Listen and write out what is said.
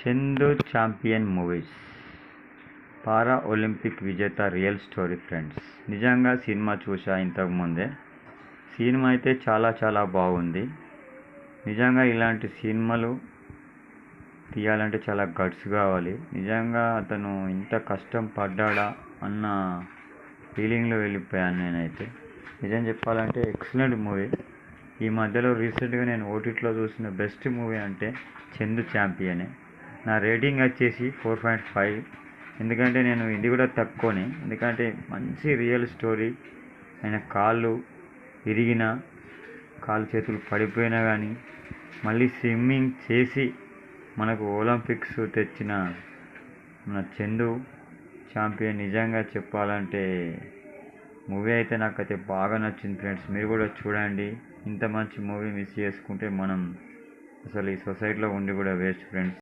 Chandu champion movies. Para olympic విజేత real story friends. నిజంగా సినిమా చూసా ఇంతకుముందే సినిమా అయితే చాలా చాలా బాగుంది. నిజంగా ఇలాంటి సినిమాలు తీయాలంటే చాలా గట్స్ కావాలి. నిజంగా అతను ఇంత కష్టం పడ్డాడా అన్న ఫీలింగ్లో వెళ్ళిపోయాను నేనైతే. నిజం చెప్పాలంటే ఎక్సలెంట్ మూవీ. ఈ మధ్యలో రీసెంట్గా నేను ఓటీటీలో చూసిన బెస్ట్ మూవీ అంటే చందు ఛాంపియనే. నా రేటింగ్ వచ్చేసి ఫోర్ పాయింట్ ఫైవ్. ఎందుకంటే నేను ఇది కూడా తక్కువనే. ఎందుకంటే మంచి రియల్ స్టోరీ. ఆయన కాళ్ళు విరిగిన కాలు చేతులు పడిపోయినా కానీ మళ్ళీ స్విమ్మింగ్ చేసి మనకు ఒలింపిక్స్ తెచ్చిన మన చందు ఛాంపియన్ నిజంగా చెప్పాలంటే మూవీ అయితే నాకైతే బాగా నచ్చింది ఫ్రెండ్స్. మీరు కూడా చూడండి. ఇంత మంచి మూవీ మిస్ చేసుకుంటే మనం అసలు ఈ సొసైటీలో ఉండి కూడా వేస్ట్ ఫ్రెండ్స్.